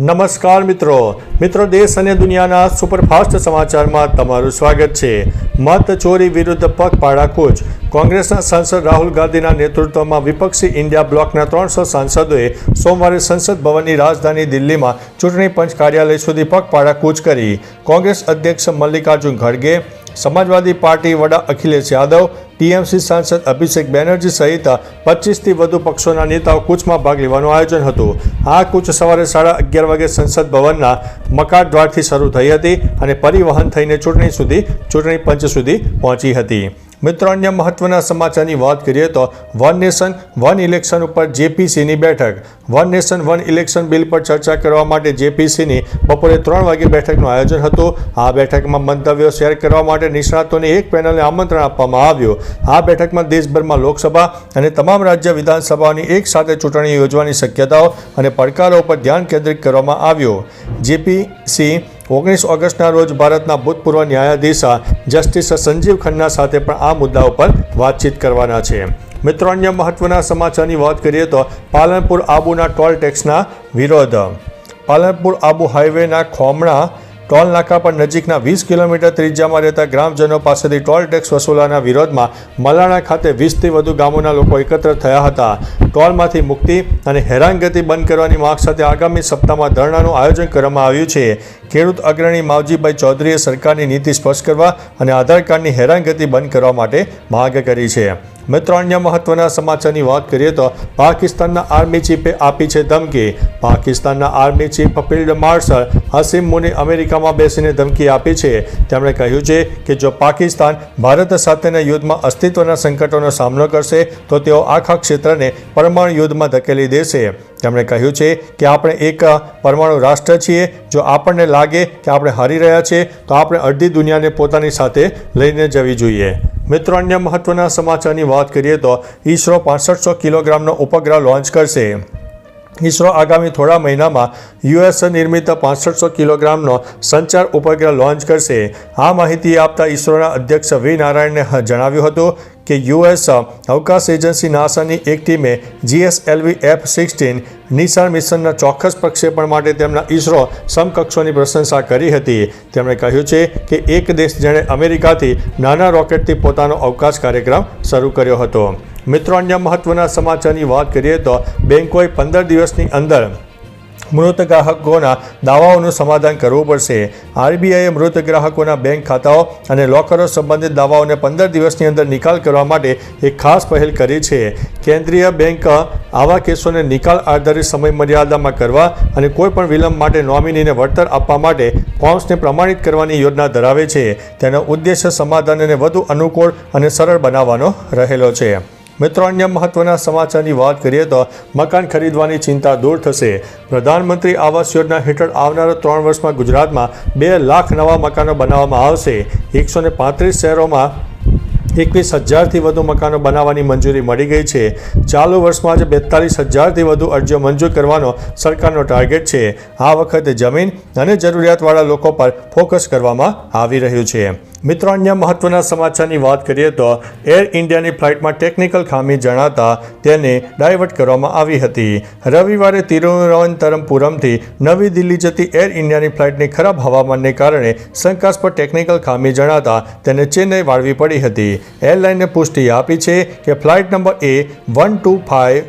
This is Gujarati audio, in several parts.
નમસ્કાર મિત્રો. મિત્રો, દેશ અને દુનિયાના સુપરફાસ્ટ સમાચારમાં તમારું સ્વાગત છે. મત ચોરી વિરુદ્ધ પગપાળા કૂચ. કોંગ્રેસના સાંસદ રાહુલ ગાંધીના નેતૃત્વમાં વિપક્ષી ઇન્ડિયા બ્લોકના ત્રણસો સાંસદોએ સોમવારે સંસદ ભવનની રાજધાની દિલ્હીમાં ચૂંટણી પંચ કાર્યાલય સુધી પગપાળા કૂચ કરી. કોંગ્રેસ અધ્યક્ષ મલ્લિકાર્જુન ખડગે સમાજવાદી પાર્ટી વડા અખિલેશ યાદવ, ટીએમસી સાંસદ અભિષેક બેનર્જી સહિત પચીસથી વધુ પક્ષોના નેતાઓ કૂચમાં ભાગ લેવાનું આયોજન હતું. આ કૂચ સવારે સાડા અગિયાર વાગે સંસદ ભવનના મકાન દ્વારથી શરૂ થઈ હતી અને પરિવહન થઈને ચૂંટણી સુધી, ચૂંટણી પંચ સુધી પહોંચી હતી. મિત્રો, અન્ય મહત્વના સમાચારની વાત કરીએ તો વન નેશન, વન ઇલેક્શન ઉપર જેપીસીની બેઠક. One nation, one election bill પર ચર્ચા કરવા માટે જેપીસીની બપોરે ત્રણ વાગે બેઠકનું આયોજન હતું. આ બેઠકમાં મંતવ્યો શેર કરવા માટે નિષ્ણાતોની એક પેનલને આમંત્રણ આપવામાં આવ્યું. આ બેઠકમાં દેશભરમાં લોકસભા અને તમામ રાજ્ય વિધાનસભાઓની એક સાથે ચૂંટણી યોજવાની શક્યતાઓ અને પડકારો ઉપર ધ્યાન કેન્દ્રિત કરવામાં આવ્યું. જેપીસી ઓગણીસ ઓગસ્ટના રોજ ભારતના ભૂતપૂર્વ ન્યાયાધીશ જસ્ટિસ સંજીવ ખન્ના સાથે પણ આ મુદ્દા ઉપર વાતચીત કરવાના છે. મિત્રો, અન્ય મહત્વના સમાચારની વાત કરીએ તો પાલનપુર આબુના ટોલ ટેક્સના વિરોધ. પાલનપુર આબુ હાઈવેના ખોમણા ટોલ નાકા પર નજીકના વીસ કિલોમીટર ત્રિજ્યામાં રહેતા ગ્રામજનો પાસેથી ટોલ ટેક્સ વસૂલાના વિરોધમાં મલાણા ખાતે વીસથી વધુ ગામોના લોકો એકત્ર થયા હતા. ટોલમાંથી મુક્તિ અને હેરાનગતિ બંધ કરવાની માંગ સાથે આગામી સપ્તાહમાં ધરણાનું આયોજન કરવામાં આવ્યું છે. ખેડૂત અગ્રણી માવજીભાઈ ચૌધરીએ સરકારની નીતિ સ્પષ્ટ કરવા અને આધાર કાર્ડની હેરાનગતિ બંધ કરવા માટે માંગ કરી છે. મિત્રો, અન્ય મહત્વના સમાચારની વાત કરીએ તો પાકિસ્તાનના આર્મી ચીફે આપી છે ધમકી. પાકિસ્તાનના army chief field marshal Hasim મુને અમેરિકામાં બેસીને ધમકી આપી છે. તેમણે કહ્યું છે કે જો પાકિસ્તાન ભારત સાથેના યુદ્ધમાં અસ્તિત્વના સંકટોનો સામનો કરશે, તો તેઓ આખા ક્ષેત્રને પરમાણુ યુદ્ધમાં ધકેલી દેશે. તેમણે કહ્યું છે કે આપણે એક પરમાણુ રાષ્ટ્ર છીએ. જો આપણને લાગે કે આપણે હારી રહ્યા છીએ તો આપણે અડધી દુનિયાને પોતાની સાથે લઈને જવી જોઈએ. મિત્રો, અન્ય મહત્વના સમાચારની વાત કરીએ તો ઈસરો પાસઠસો કિલોગ્રામનો ઉપગ્રહ લોન્ચ કરશે. ઈસરો આગામી થોડા મહિનામાં યુએસ નિર્મિત પાસઠસો કિલોગ્રામનો સંચાર ઉપગ્રહ લોન્ચ કરશે. આ માહિતી આપતા ઈસરોના અધ્યક્ષ વી નારાયણને જણાવ્યું હતું કે યુએસ અવકાશ એજન્સી નાસાની એક ટીમે જીએસએલવી એફ સિક્સટીન નિશાન મિશનના ચોક્કસ પ્રક્ષેપણ માટે તેમના ઈસરો સમકક્ષોની પ્રશંસા કરી હતી. તેમણે કહ્યું છે કે એક દેશ જેણે અમેરિકાથી નાના રોકેટથી પોતાનો અવકાશ કાર્યક્રમ શરૂ કર્યો હતો. મિત્રો, અન્ય મહત્વના સમાચારની વાત કરીએ તો બેંકોએ પંદર દિવસની અંદર મૃત ગ્રાહકોના દાવાઓનું સમાધાન કરવું પડશે. આરબીઆઈએ મૃત ગ્રાહકોના બેંક ખાતાઓ અને લોકરો સંબંધિત દાવાઓને પંદર દિવસની અંદર નિકાલ કરવા માટે એક ખાસ પહેલ કરી છે. કેન્દ્રીય બેંક આવા કેસોને નિકાલ આધારિત સમય મર્યાદામાં કરવા અને કોઈપણ વિલંબ માટે નોમિનીને વળતર આપવા માટે ફોર્મ્સને પ્રમાણિત કરવાની યોજના ધરાવે છે. તેનો ઉદ્દેશ્ય સમાધાનને વધુ અનુકૂળ અને સરળ બનાવવાનો રહેલો છે. મિત્રો, અન્ય મહત્વના સમાચારની વાત કરીએ તો મકાન ખરીદવાની ચિંતા દૂર થશે. પ્રધાનમંત્રી આવાસ યોજના હેઠળ આવનારા ત્રણ વર્ષમાં ગુજરાતમાં બે લાખ નવા મકાનો બનાવવામાં આવશે. એકસો પાંત્રીસ શહેરોમાં એકવીસ હજારથી વધુ મકાનો બનાવવાની મંજૂરી મળી ગઈ છે. ચાલુ વર્ષમાં આજે બેતાલીસ હજારથી વધુ અરજીઓ મંજૂર કરવાનો સરકારનો ટાર્ગેટ છે. આ વખતે જમીન અને જરૂરિયાતવાળા લોકો પર ફોકસ કરવામાં આવી રહ્યું છે. મિત્રો, અન્ય મહત્વના સમાચારની વાત કરીએ તો એર ઇન્ડિયાની ફ્લાઇટમાં ટેકનિકલ ખામી જણાતા તેને ડાયવર્ટ કરવામાં આવી હતી. રવિવારે તિરુવનંતરમપુરમથી નવી દિલ્હી જતી એર ઇન્ડિયાની ફ્લાઇટની ખરાબ હવામાનને કારણે શંકાસ્પદ ટેકનિકલ ખામી જણાતા તેને ચેન્નઈ વાળવી પડી હતી. એરલાઈને પુષ્ટિ આપી છે કે flight number A one two five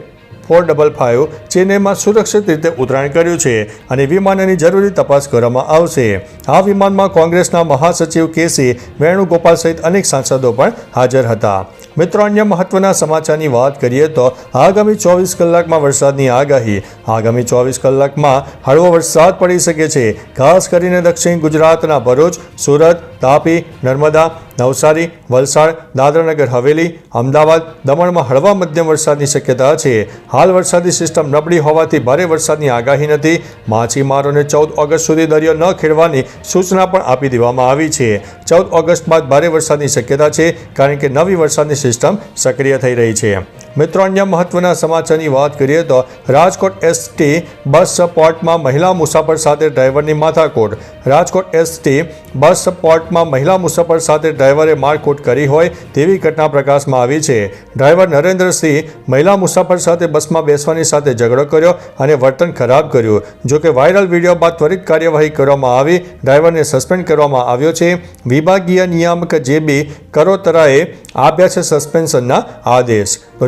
four double five ચેન્નઈમાં સુરક્ષિત રીતે ઉતરાણ કર્યું છે અને વિમાનની જરૂરી તપાસ કરવામાં આવશે. આ વિમાનમાં કોંગ્રેસના મહાસચિવ કેસી વેણુગોપાલ સહિત અનેક સાંસદો પણ હાજર હતા. મિત્રો, અન્ય મહત્વના સમાચારની વાત કરીએ તો આગામી ચોવીસ કલાકમાં વરસાદની આગાહી. આગામી ચોવીસ કલાકમાં હળવો વરસાદ પડી શકે છે. ખાસ કરીને દક્ષિણ ગુજરાતના ભરૂચ, સુરત તાપી, નર્મદા, નવસારી, વલસાડ, દાદરાનગર, હવેલી, અમદાવાદ, દમણમાં હળવા મધ્યમ વરસાદની શક્યતા છે. હાલ વરસાદી સિસ્ટમ નબળી હોવાથી ભારે વરસાદની આગાહી નથી. માછીમારોને ચૌદ ઓગસ્ટ સુધી દરિયો ન ખેડવાની સૂચના પણ આપી દેવામાં આવી છે. ચૌદ ઓગસ્ટ બાદ ભારે વરસાદની શક્યતા છે, કારણ કે નવી વરસાદની સિસ્ટમ સક્રિય થઈ રહી છે. મિત્રો, અન્ય મહત્વના સમાચારની વાત કરીએ તો રાજકોટ એસટી બસ સપોર્ટમાં મહિલા મુસાફર સાથે ડ્રાઈવરની માથાકૂટ. રાજકોટ એસટી બસ સપોર્ટમાં મહિલા મુસાફર સાથે ડ્રાઈવરે મારકૂટ કરી હોય તેવી ઘટના પ્રકાશમાં આવી છે. ડ્રાઈવર નરેન્દ્રસિંહ મહિલા મુસાફર સાથે બસમાં બેસવાની સાથે ઝઘડો કર્યો અને વર્તન ખરાબ કર્યું. જો કે વાયરલ વીડિયો બાદ ત્વરિત કાર્યવાહી કરવામાં આવી. ડ્રાઈવરને સસ્પેન્ડ કરવામાં આવ્યો છે. વિભાગીય નિયામક જે બી કરોતરાએ આપ્યા છે સસ્પેન્શનના આદેશ. તો